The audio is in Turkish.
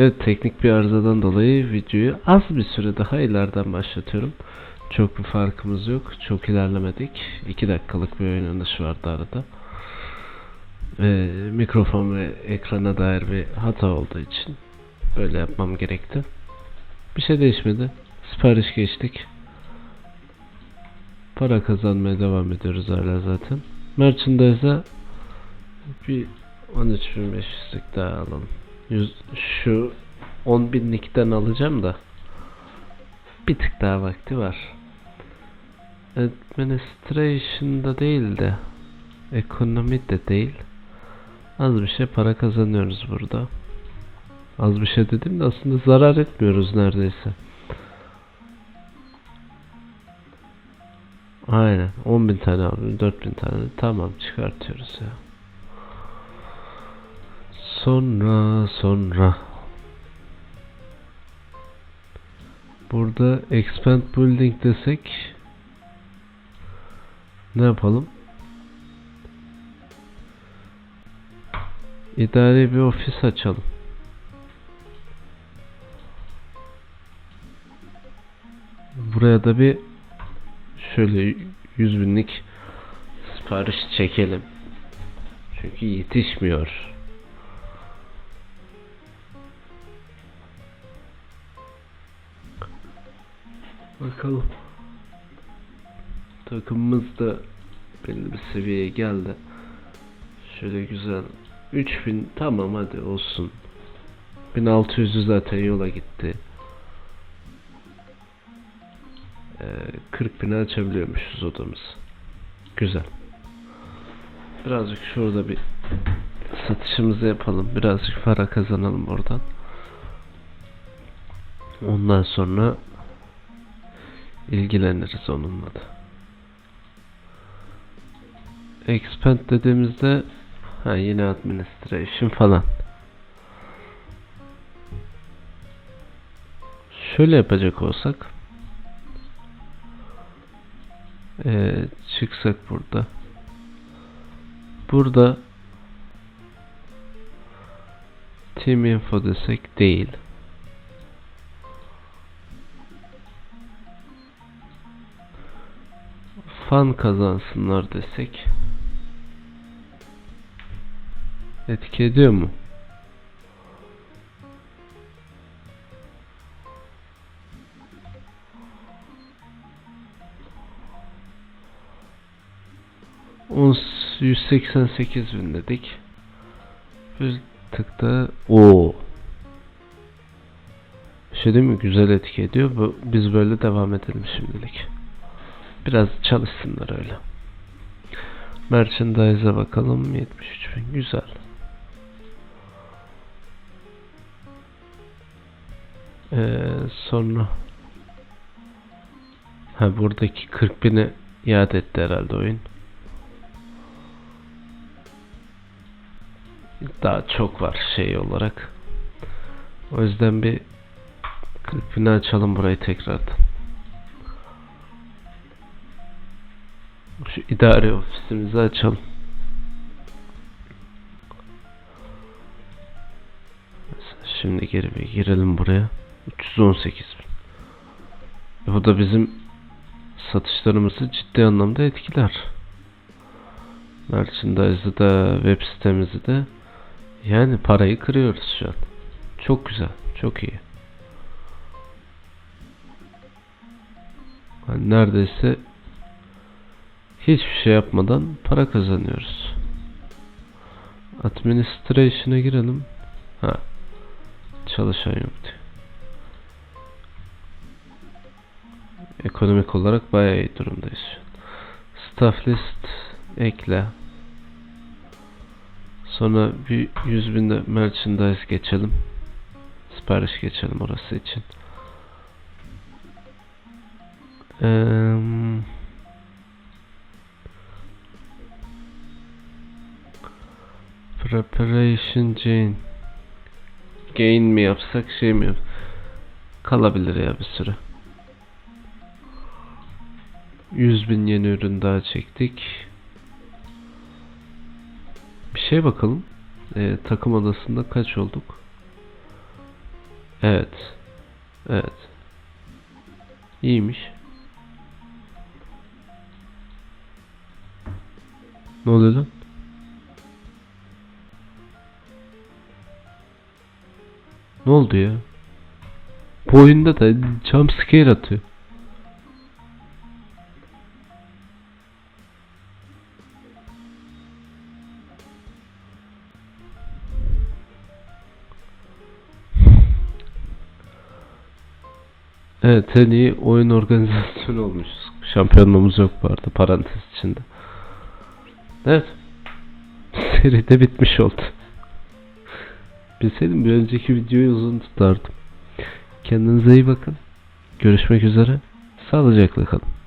Evet teknik bir arızadan dolayı videoyu az bir süre daha ileriden başlatıyorum. Çok bir farkımız yok. Çok ilerlemedik. 2 dakikalık bir oynanış vardı arada. Ve mikrofon ve ekrana dair bir hata olduğu için böyle yapmam gerekti. Bir şey değişmedi. Sipariş geçtik. Para kazanmaya devam ediyoruz hala zaten. Merchandise'a bir 13.500'lük daha alalım. Yüz, şu 10.000'likten alacağım da bir tık daha vakti var. Administration'da değil de ekonomi de değil. Az bir şey para kazanıyoruz burada. Az bir şey dedim de aslında zarar etmiyoruz neredeyse. Aynen. 10.000 tane aldım. 4.000 tane. Tamam çıkartıyoruz ya. Sonra sonra Burada expand building desek ne yapalım? İdari bir ofis açalım. Buraya da bir şöyle 100 binlik sipariş çekelim. Çünkü yetişmiyor. Bakalım. Takımımız da belli bir seviyeye geldi. Şöyle güzel. 3000 tamam hadi olsun. 1600'ü zaten yola gitti. Ee, 40 bini açabiliyormuşuz odamız. Güzel. Birazcık şurada bir satışımızı yapalım. Birazcık para kazanalım oradan. Ondan sonra ilgileniriz onunla da. Expand dediğimizde ha yine administration falan. Şöyle yapacak olsak ee, çıksak burada burada team info desek değil fan kazansınlar desek etki ediyor mu? On 188 bin dedik. Bir tıkta o şey değil mi? Güzel etki ediyor. Biz böyle devam edelim şimdilik. Biraz çalışsınlar öyle. Merchandise'a bakalım. 73 bin. Güzel. Ee, sonra ha buradaki 40 bini iade etti herhalde oyun. Daha çok var şey olarak. O yüzden bir 40 bini açalım burayı tekrardan. Şu idari ofisimizi açalım. Şimdi geri bir girelim buraya. 318 bin. E bu da bizim satışlarımızı ciddi anlamda etkiler. Merchandise'ı da web sitemizi de yani parayı kırıyoruz şu an. Çok güzel. Çok iyi. Yani neredeyse hiçbir şey yapmadan para kazanıyoruz. Administration'a girelim. Ha. Çalışan yok diyor. Ekonomik olarak bayağı iyi durumdayız. Staff list ekle. Sonra bir 100 binde merchandise geçelim. Sipariş geçelim orası için. Eee Preparation gain. Gain mi yapsak şey mi? Kalabilir ya bir süre. 100 bin yeni ürün daha çektik. Bir şey bakalım. Ee, takım odasında kaç olduk? Evet. Evet. İyiymiş. Ne oluyor lan? Ne oldu ya? Bu oyunda da jumpscare atıyor. Evet en iyi oyun organizasyonu olmuşuz. Şampiyonluğumuz yok bu arada parantez içinde. Evet. Seri de bitmiş oldu. Bilseydim bir önceki videoyu uzun tutardım. Kendinize iyi bakın. Görüşmek üzere. Sağlıcakla kalın.